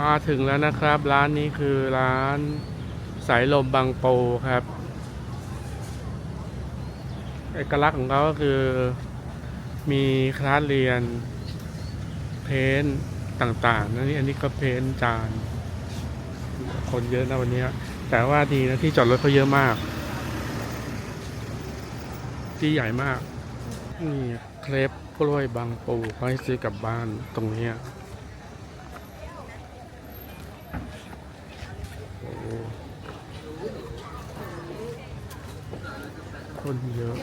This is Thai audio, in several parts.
มาถึงแล้วนะครับ ร้านนี้คือร้านสายลมบางโปครับ เอกลักษณ์ของเขาก็คือ มีคลาสเรียน เพ้นต่างๆนะนี่อันนี้ก็เพ้นจาน คนเยอะนะวันนี้ แต่ว่าดีนะที่จอดรถเขาเยอะมาก ที่ใหญ่มาก นี่เครปกล้วยบางปูเขาให้ซื้อกลับบ้านตรงนี้ยโอ้ คนเยอะ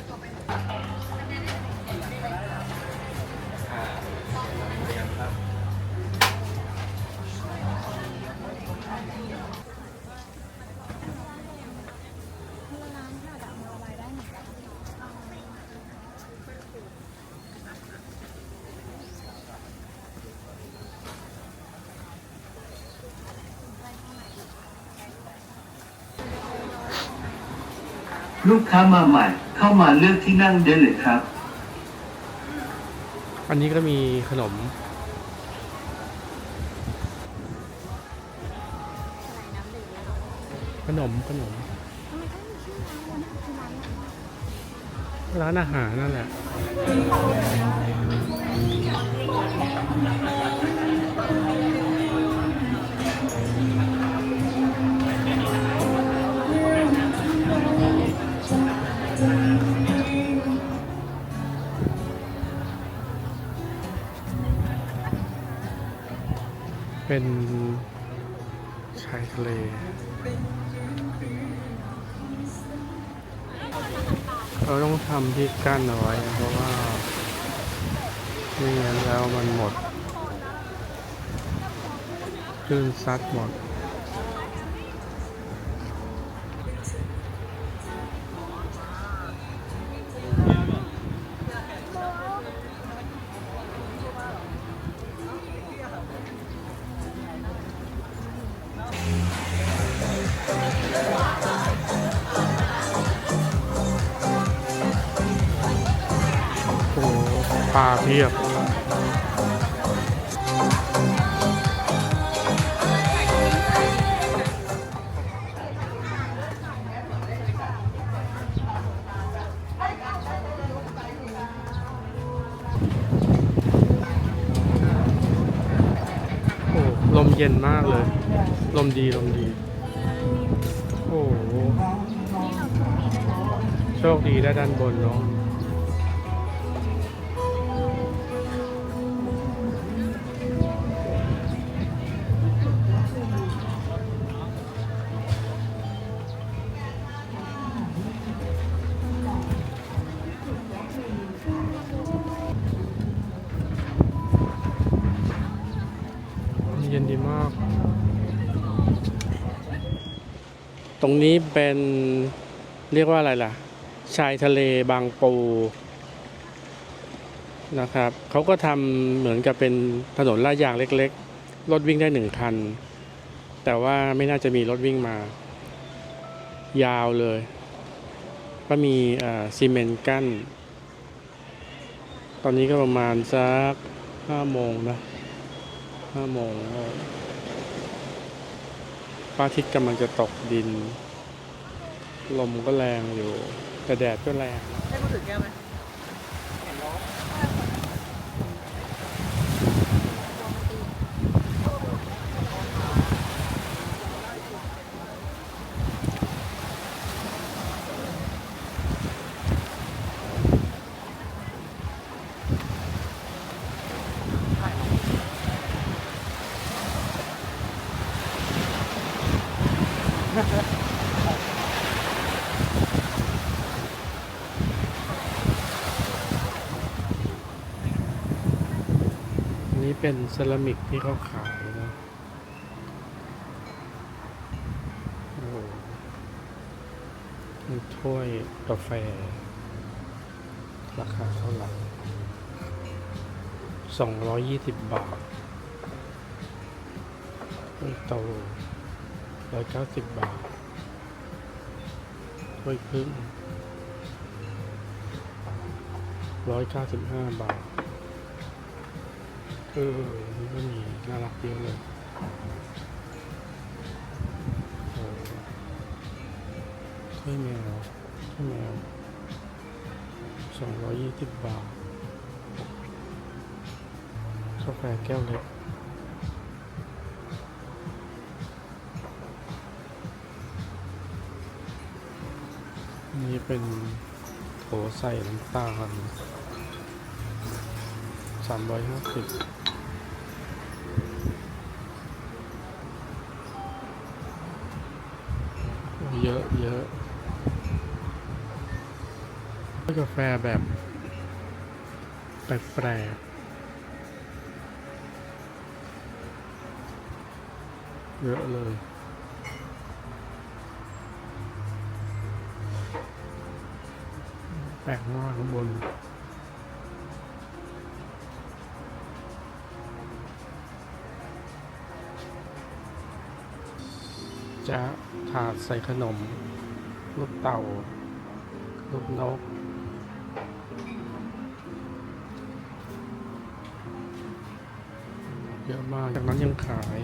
ลูกค้ามาใหม่ เข้ามาเลือกที่นั่งได้เลยครับ อันนี้ก็มีขนม ขนมขนม ร้านอาหารนั่นแหละ เป็นชายทะเลเราต้องทำที่กั้นเอาไว้เพราะว่าไม่งั้นแล้วมันหมดคลื่นซัดหมด ปลาเพียบโอ้ลมเย็นมากเลย ลมดีลมดี โอ้โห โชคดีได้ด้านบนเนาะ เย็นดีมาก ตรงนี้เป็นเรียกว่าอะไรล่ะ ชายทะเลบางปูนะครับเขาก็ทำเหมือนกับเป็นถนนลาดยางเล็กๆ รถวิ่งได้หนึ่งคัน แต่ว่าไม่น่าจะมีรถวิ่งมา ยาวเลย ก็มีอ่าซีเมนต์กั้น ตอนนี้ก็ประมาณสักห้าโมงนะ ห้าโมงพระอาทิตย์กำลังจะตกดิน ลมก็แรงอยู่ แต่แดดก็แรงให้กูถือแก้วไหม เป็นเซรามิกที่เขาขายนะโอ้ถ้วยกาแฟ ราคาเท่าไหร่สองร้อยยี่สิบบาทถ้วยโตร้อยเก้าสิบบาทถ้วยครึ่งร้อยเก้าสิบห้าบาท เออนี่ก็มีน่ารักเยอะเลยถ้วยแมวถ้วยแมวสองร้อยยี่สิบบาทกาแฟแก้วเล็กนี่เป็นโถใส่น้ำตาลสามร้อยห้าสิบ เยอะเยอะกาแฟแบบแปลกๆเยอะเลยแปลกมากข้างบนจะ ถาดใส่ขนมลูกเต่าลูกนก เยอะมาก จากนั้นยังขาย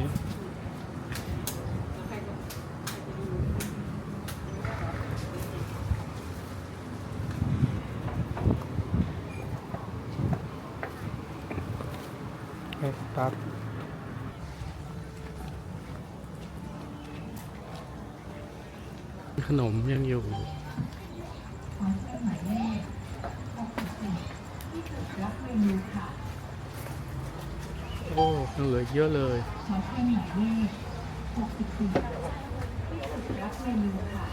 แคคตัส ขนมยังอยู่ขอเสื้อหมายเลข64ที่ถูกรับเมนูค่ะโอ้ยังเหลือเยอะเลยขอเสื้อหมายเลข64ที่ถูกรับเมนูค่ะ